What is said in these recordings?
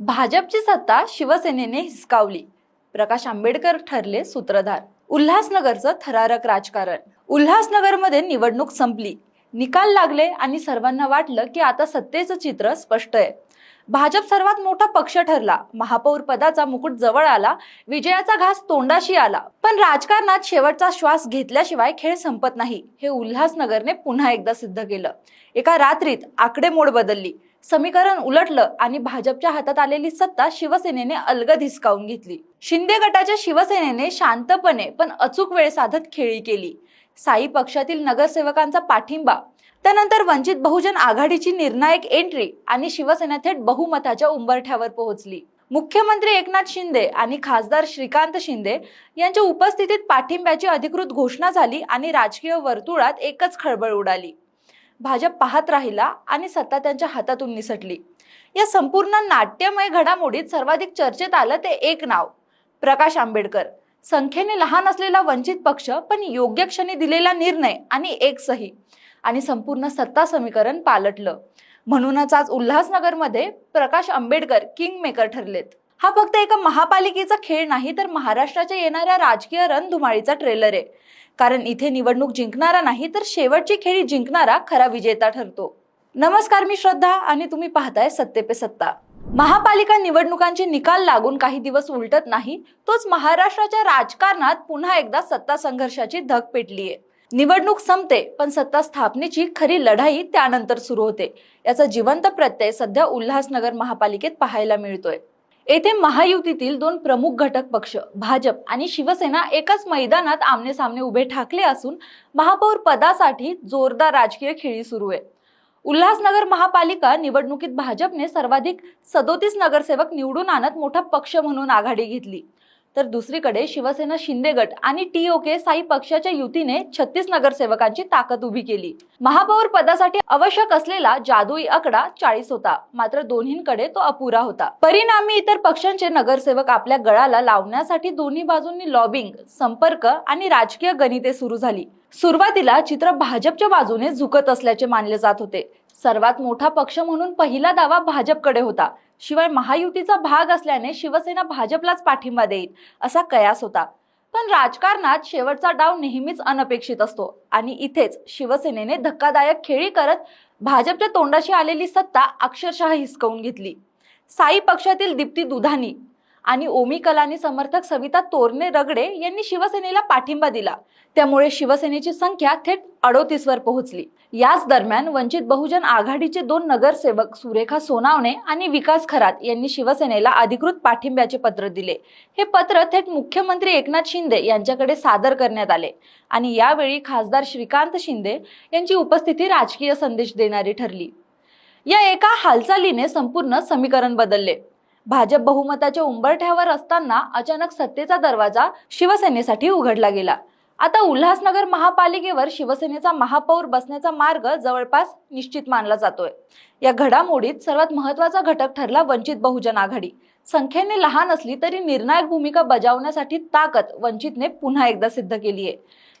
भाजपची सत्ता शिवसेनेने हिसकावली. प्रकाश आंबेडकर ठरले सूत्रधार. उल्हासनगरचं थरारक राजकारण. उल्हासनगरमध्ये निवडणूक संपली. निकाल लागले आणि सर्वांना वाटलं की आता सत्तेचं चित्र स्पष्ट आहे. भाजप सर्वात मोठा पक्ष ठरला. महापौर पदाचा मुकुट जवळ आला विजयाचा घास तोंडाशी आला. पण राजकारणात शेवटचा श्वास घेतल्याशिवाय खेळ संपत नाही हे उल्हासनगरने पुन्हा एकदा सिद्ध केलं. एका रात्रीत आकडेमोड बदलली. समीकरण उलटलं आणि भाजपच्या हातात आलेली सत्ता शिवसेनेने अलगद हिसकावून घेतली. शिंदे गटाच्या शिवसेनेने शांतपणे पण अचूक वेळ साधत खेळी केली. साई पक्षातील नगरसेवकांचा पाठिंबा त्यानंतर वंचित बहुजन आघाडीची निर्णायक एंट्री आणि शिवसेना थेट बहुमताच्या उंबरठ्यावर पोहोचली. मुख्यमंत्री एकनाथ शिंदे आणि खासदार श्रीकांत शिंदे यांच्या उपस्थितीत पाठिंब्याची अधिकृत घोषणा झाली आणि राजकीय वर्तुळात एकच खळबळ उडाली. भाजप पाहत राहिला आणि सत्ता त्यांच्या हातातून निसटली. या संपूर्ण नाट्यमय घडामोडीत सर्वाधिक चर्चेत आलं ते एक नाव प्रकाश आंबेडकर. संख्येने लहान असलेला वंचित पक्ष पण योग्य क्षणी दिलेला निर्णय आणि एक सही. आणि संपूर्ण सत्ता समीकरण पालटलं. म्हणूनच आज उल्हासनगरमध्ये प्रकाश आंबेडकर किंग मेकर ठरलेत. हा फक्त एका महापालिकेचा खेळ नाही तर महाराष्ट्राच्या येणाऱ्या राजकीय रणधुमाळीचा ट्रेलर आहे. कारण इथे निवडणूक जिंकणारा नाही तर शेवटची खेळी जिंकणारा खरा विजेता ठरतो. नमस्कार मी श्रद्धा आणि तुम्ही पाहताय सत्ते पे सत्ता. महापालिका निवडणुकांचे निकाल लागून काही दिवस उलटत नाही तोच महाराष्ट्राच्या राजकारणात पुन्हा एकदा सत्ता संघर्षाची धग पेटलीये. निवडणूक संपते पण सत्ता स्थापनेची खरी लढाई त्यानंतर सुरू होते. याचा जिवंत प्रत्यय सध्या उल्हासनगर महापालिकेत पाहायला मिळतोय. येथे महायुतीतील दोन प्रमुख घटक पक्ष भाजप आणि शिवसेना एकाच मैदानात आमने सामने उभे ठाकले असून महापौर पदासाठी जोरदार राजकीय खेळी सुरू आहे. उल्हासनगर महापालिका निवडणुकीत भाजपने सर्वाधिक सदोतीस नगरसेवक निवडून आणत मोठा पक्ष म्हणून आघाडी घेतली. तर दुसरीकडे शिवसेना शिंदे गट आणि टी ओके साई पक्षाच्या युतीने छत्तीस नगरसेवकांची ताकद उभी केली. महापौर पदासाठी आवश्यक असलेला जादुई आकडा चाळीस होता. मात्र दोन्हींकडे तो अपुरा होता. परिणामी इतर पक्षांचे नगरसेवक आपल्या गळाला लावण्यासाठी दोन्ही बाजूंनी लॉबिंग संपर्क आणि राजकीय गणिते सुरू झाली. सुरुवातीला चित्र भाजपच्या बाजूने झुकत असल्याचे मानले जात होते. सर्वात मोठा पक्ष म्हणून पहिला दावा भाजपकडे होता. शिवाय महायुतीचा भाग असल्याने शिवसेना भाजपलाच पाठिंबा देईल असा कयास होता. पण राजकारणात शेवटचा डाव नेहमीच अनपेक्षित असतो आणि इथेच शिवसेनेने धक्कादायक खेळी करत भाजपच्या तोंडाशी आलेली सत्ता अक्षरशः हिसकवून घेतली. साई पक्षातील दीप्ती दुधानी आणि ओमी कलानी समर्थक सविता तोरणे रगडे यांनी शिवसेनेला पाठिंबा दिला. त्यामुळे शिवसेनेची संख्या थेट अडोतीस वर पोहोचली. याच दरम्यान वंचित बहुजन आघाडीचे दोन नगरसेवक सुरेखा सोनावणे आणि विकास खरात यांनी शिवसेनेला अधिकृत पाठिंब्याचे पत्र दिले. हे पत्र थेट मुख्यमंत्री एकनाथ शिंदे यांच्याकडे सादर करण्यात आले. आणि यावेळी खासदार श्रीकांत शिंदे यांची उपस्थिती राजकीय संदेश देणारी ठरली. या एका हालचालीने संपूर्ण समीकरण बदलले. भाजप बहुमताच्या उंबरठ्यावर असताना अचानक सत्तेचा दरवाजा शिवसेनेसाठी उघडला गेला. आता उल्हासनगर महापालिकेवर शिवसेनेचा महापौर बसण्याचा मार्ग जवळपास निश्चित मानला जातोय. या घडामोडीत सर्वात महत्त्वाचा घटक ठरला वंचित बहुजन आघाडी. संख्येने लहान असली तरी निर्णायक भूमिका बजावण्यासाठी ताकद वंचितने पुन्हा एकदा सिद्ध केली आहे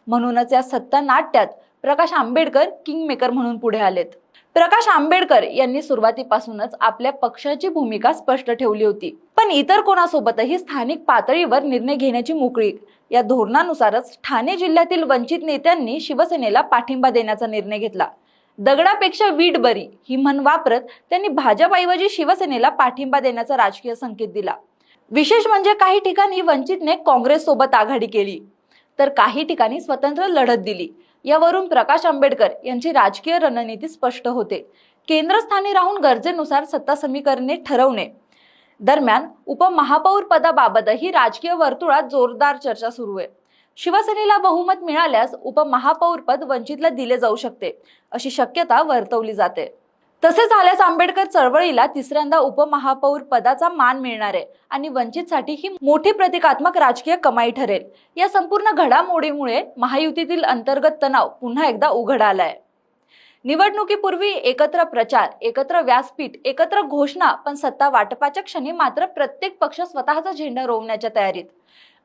म्हणूनच या सत्ता नाट्यात प्रकाश आंबेडकर किंग मेकर म्हणून पुढे आलेत. प्रकाश आंबेडकर यांनी सुरुवातीपासूनच आपल्या पक्षाची भूमिका स्पष्ट ठेवली होती. पण इतर कोणासोबतही स्थानिक पातळीवर निर्णय घेण्याची मोकळीक या धोरणानुसारच ठाणे जिल्ह्यातील वंचित नेत्यांनी शिवसेनेला पाठिंबा देण्याचा निर्णय घेतला. दगडापेक्षा वीट बरी ही म्हण वापरत त्यांनी भाजपऐवजी शिवसेनेला पाठिंबा देण्याचा राजकीय संकेत दिला. विशेष म्हणजे काही ठिकाणी वंचितने काँग्रेस सोबत आघाडी केली तर काही ठिकाणी स्वतंत्र लढत दिली. यावरून प्रकाश आंबेडकर यांची राजकीय रणनीती स्पष्ट होते. केंद्रस्थानी राहून गरजेनुसार सत्ता समीकरणे ठरवणे. दरम्यान उपमहापौर पदाबाबतही राजकीय वर्तुळात जोरदार चर्चा सुरू आहे. शिवसेनेला बहुमत मिळाल्यास उपमहापौर पद वंचितला दिले जाऊ शकते अशी शक्यता वर्तवली जाते. तसे झाल्यास आंबेडकर चळवळीला तिसऱ्यांदा उपमहापौर पदाचा मान मिळणार आहे आणि वंचितसाठी ही मोठी प्रतिकात्मक राजकीय कमाई ठरेल. या संपूर्ण घडामोडीमुळे महायुतीतील अंतर्गत तणाव पुन्हा एकदा उघड आलाय निवडणुकीपूर्वी एकत्र प्रचार एकत्र व्यासपीठ एकत्र घोषणा पण सत्ता वाटपाच्या क्षणी मात्र प्रत्येक पक्ष स्वतःचा झेंडा रोवण्याच्या तयारीत.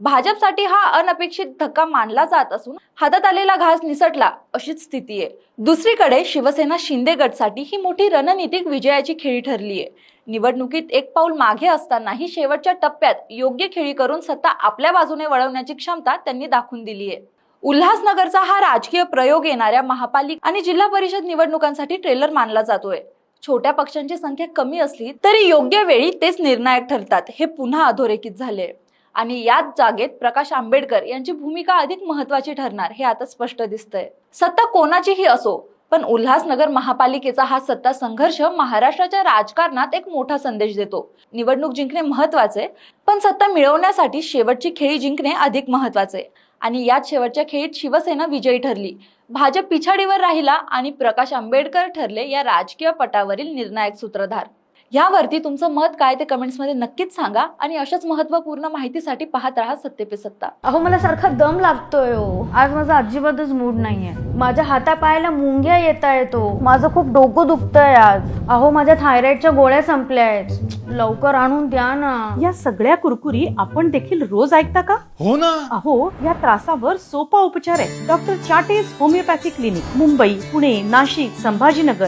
भाजपसाठी हा अनपेक्षित धक्का मानला जात असून हातात आलेला घास निसटला अशीच स्थिती आहे. दुसरीकडे शिवसेना शिंदे गटसाठी ही मोठी रणनीतिक विजयाची खेळी ठरली आहे. निवडणुकीत एक पाऊल मागे असतानाही शेवटच्या टप्प्यात योग्य खेळी करून सत्ता आपल्या बाजूने वळवण्याची क्षमता त्यांनी दाखवून दिली आहे. उल्हासनगरचा हा राजकीय प्रयोग येणाऱ्या महापालिका आणि जिल्हा परिषद निवडणुकांसाठी ट्रेलर मानला जातोय. छोट्या पक्षांची संख्या कमी असली तरी योग्य वेळी तेच निर्णायक ठरतात. हे पुन्हा अधोरेखित झाले आणि याच जागेत प्रकाश आंबेडकर यांची भूमिका अधिक महत्वाची ठरणार हे आता स्पष्ट दिसतंय. सत्ता कोणाचीही असो पण उल्हासनगर महापालिकेचा हा सत्ता संघर्ष महाराष्ट्राच्या राजकारणात एक मोठा संदेश देतो. निवडणूक जिंकणे महत्त्वाचे पण सत्ता मिळवण्यासाठी शेवटची खेळी जिंकणे अधिक महत्त्वाचे. आणि याच शेवटच्या खेळीत शिवसेना विजयी ठरली. भाजप पिछाडीवर राहिला आणि प्रकाश आंबेडकर ठरले या राजकीय पटावरील निर्णायक सूत्रधार. यावरती तुमचं मत काय ते कमेंट्समध्ये नक्कीच सांगा आणि अशाच महत्त्वपूर्ण माहितीसाठी पाहत राहा सत्ते पे सत्ता. अहो मला सारखा दम लागतोय हो. आज माझा अजिबातच मूड नाहीये. माझ्या हातापायाला मुंग्या येत येतो. माझं खूप डोकं दुखतंय आज. अहो माझ्या थायरॉइडच्या गोळ्या संपल्या आहेत. लवकर आणून द्या ना. या सगळ्या कुरकुरी आपण देखील रोज ऐकता का? हो ना. अहो या त्रासावर सोपा उपचार आहे doctor चाटेज homeopathy clinic Mumbai Pune Nashik Sambhajinagar.